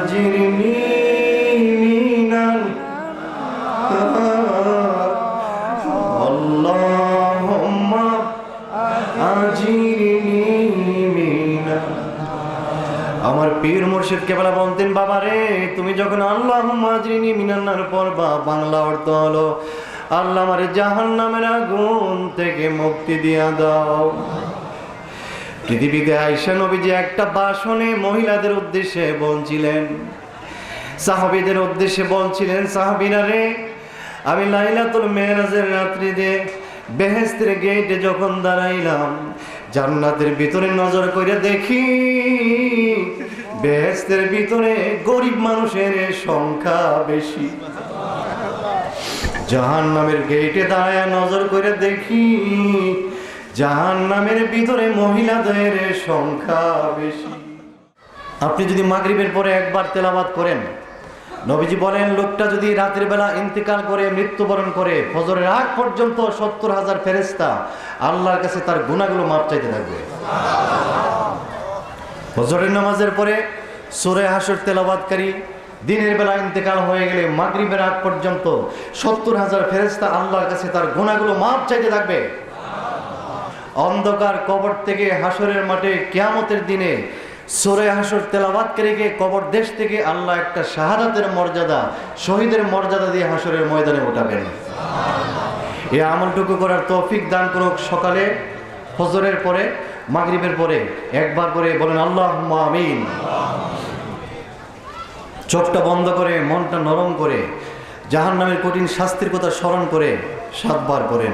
أجرني من النار اللهم أجرني من আমার পীর মুর্শিদ কেবলা বলতেন বাবা রে তুমি যখন আল্লাহ মাজরিনি মিনান্নার পড়বা বাংলা অর্থ হলো আল্লাহ আমার জাহান নামের আগুন থেকে মুক্তি দিয়া দাও পৃথিবীতে আইসা নবীজি একটা বাসনে মহিলাদের উদ্দেশ্যে বলছিলেন, সাহাবিদের উদ্দেশ্যে বলছিলেন সাহাবিরা রে আমি লাইলাতুল মেরাজের রাত্রিতে বেহেস্তের গেটে যখন দাঁড়াইলাম, জান্নাতের ভিতরে নজর করে দেখি বেহেস্তের ভিতরে গরিব মানুষের সংখ্যা বেশি। জাহান নামের গেটে দাঁড়ায় নজর করে দেখি জাহান নামের ভিতরে মহিলাদের সংখ্যা বেশি। আপনি যদি মাগরিবের পরে একবার তেলাবাদ করেন, নবীজি বলেন, লোকটা যদি রাতের বেলা ইন্তেকাল করে, মৃত্যুবরণ করে, ফজরের আগ পর্যন্ত সত্তর হাজার ফেরেস্তা আল্লাহর কাছে তার গুণাগুলো মাপ চাইতে থাকবে। ফজরের নামাজের পরে সুরে হাসর তেলাবাদকারী দিনের বেলা ইন্তেকাল হয়ে গেলে মাগরিবের আগ পর্যন্ত সত্তর হাজার ফেরেস্তা আল্লাহর কাছে তার গুণাগুলো মাপ চাইতে থাকবে। অন্ধকার কবর থেকে হাসরের মাঠে কেয়ামতের দিনে সোরে হাসর তেলাবাদকারীকে কবর দেশ থেকে আল্লাহ একটা শাহাদাতের মর্যাদা, শহীদের মর্যাদা দিয়ে হাসরের ময়দানে উঠাবেন। এই আমলটুকু করার তৌফিক দান করুক সকালে, ফজরের পরে, মাগরিবের পরে। একবার করে বলেন আল্লাহ আমিন। চোখটা বন্ধ করে, মনটা নরম করে জাহান নামের কঠিন শাস্তির কথা স্মরণ করে সাতবার করেন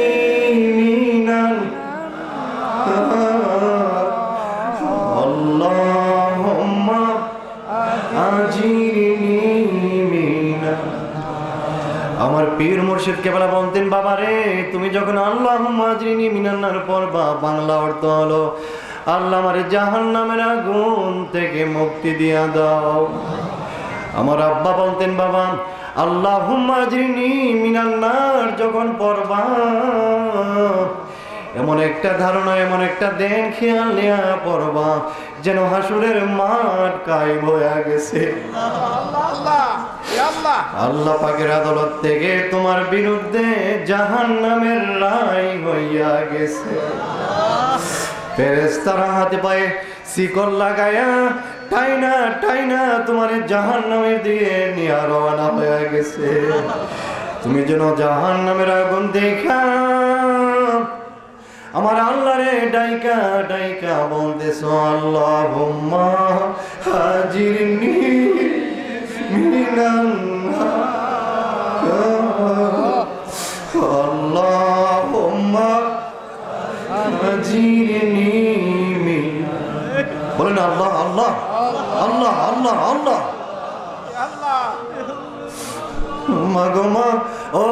পীর মুর্শিদ কেবলা বলতেন, বাবা রে, তুমি যখন আল্লাহ মাজরিনি মিনান্নার পর বা বাংলা অর্থ হলো, আল্লাহ আমার জাহান নামের আগুন থেকে মুক্তি দিয়া দাও। আমার আব্বা বলতেন, বাবা আল্লাহ মিনান্নার যখন পড়বা, এমন একটা ধারণা, এমন একটা দেন খেয়াল নেয়া পড়বা, যেন হাসুরের মাঠ কাই হয়ে গেছে। আল্লাহ পাকের আদালত থেকে তোমার বিরুদ্ধে জাহান নামের রায় হইয়া গেছে। ফেরেস্তারা হাতে পায়ে শিকল লাগায়া টাইনা টাইনা তোমার জাহান নামের দিয়ে নিয়ে রওনা হয়ে গেছে। তুমি যেন জাহান নামের আগুন দেখা, আমার আল্লাহ রে ডাইকা ডাইকা বলতেছ আল্লাহ আল্লাহ আল্লাহ আল্লাহ। আল্লাহ আল্লাহ ও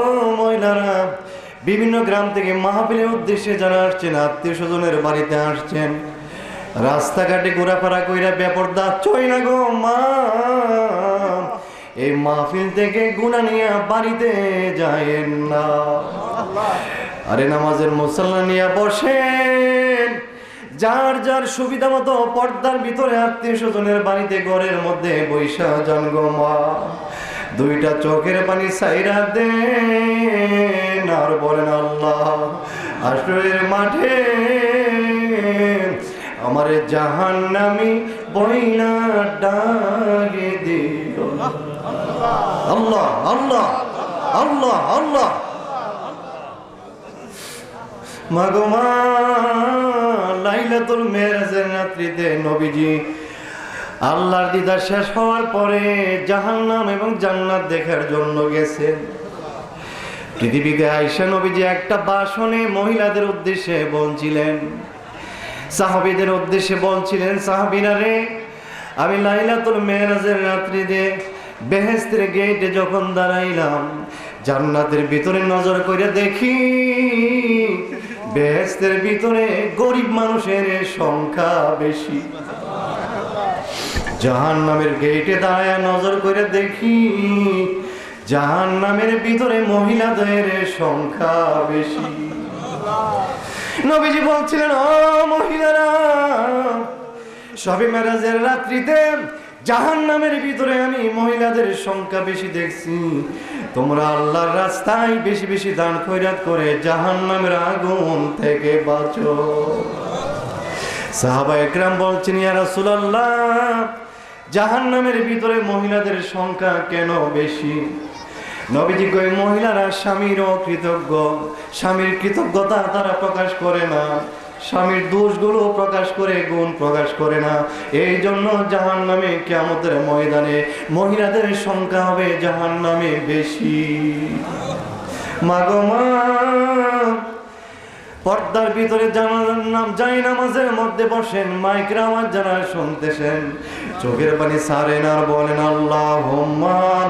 বিভিন্ন গ্রাম থেকে মাহফিলের উদ্দেশ্যে যারা আসছেন, আত্মীয় স্বজনের বাড়িতে আসছেন রাস্তাঘাটে ঘোরাফেরা কইরা বেপরদা, চই না গো, মা। এই মাহফিল থেকে গুণা নিয়ে বাড়িতে যায়েন না। আরে নামাজের মুসল্লা নিয়ে বসেন। যার যার সুবিধা মতো পর্দার ভিতরে আত্মীয় স্বজনের বাড়িতে ঘরের মধ্যে বৈশা যান গো, মা। দুইটা চোখের পানি সাইরা দেন আর বলেন, আল্লাহ আসরের মাঠে আমার জাহান নামি বইনা ডাকে দিও। আল্লাহ আল্লাহ আল্লাহ আল্লাহ। মাগমা লাইলাতুল মেরাজের রাত্রিতে নবীজি আল্লাহর দিদার শেষ হওয়ার পরে জাহান্নাম এবং জান্নাত দেখার জন্য গেছেন। পৃথিবীতে আইসা নবীজি একটা বাসনে মহিলাদের উদ্দেশ্যে বলছিলেন সাহাবিদের উদ্দেশ্যে বলছিলেন সাহাবিরা রে আমি লাইলাতুল মেরাজের রাত্রিতে বেহেস্তের গেটে যখন দাঁড়াইলাম, জান্নাতের ভিতরে নজর করে দেখি বেহেস্তের ভিতরে গরিব মানুষের সংখ্যা বেশি। জাহান নামের গেটে দাঁড়ায় নজর করে দেখি জাহান নামের ভিতরে মহিলাদের সংখ্যা বেশি। নবীজি বলছিলেন, ও মহিলারা, সবে মেরাজের রাত্রিতে জাহান নামের ভিতরে আমি মহিলাদের সংখ্যা বেশি দেখছি। তোমরা আল্লাহর রাস্তায় বেশি বেশি দান খৈরাত করে জাহান নামের আগুন থেকে বাঁচো। সাহাবা একরাম বলছেন, ইয়া রাসূলুল্লাহ, জাহান্নামের ভিতরে মহিলাদের সংখ্যা কেন বেশি? নবীজি কই মহিলারা স্বামীর কৃতজ্ঞ। স্বামীর কৃতজ্ঞতা তারা প্রকাশ করে না। স্বামীর দোষগুলো প্রকাশ করে, গুণ প্রকাশ করে না। এই জন্য জাহান নামে কেমতের ময়দানে মহিলাদের সংখ্যা হবে জাহান নামে বেশি পর্দার ভিতরে জানার নাম যাই নামাজের মধ্যে বসেন, মাইকরা আমার যারা শুনতেছেন, চোখের পানি সারেন আর বলেন আল্লাহ হোম্মান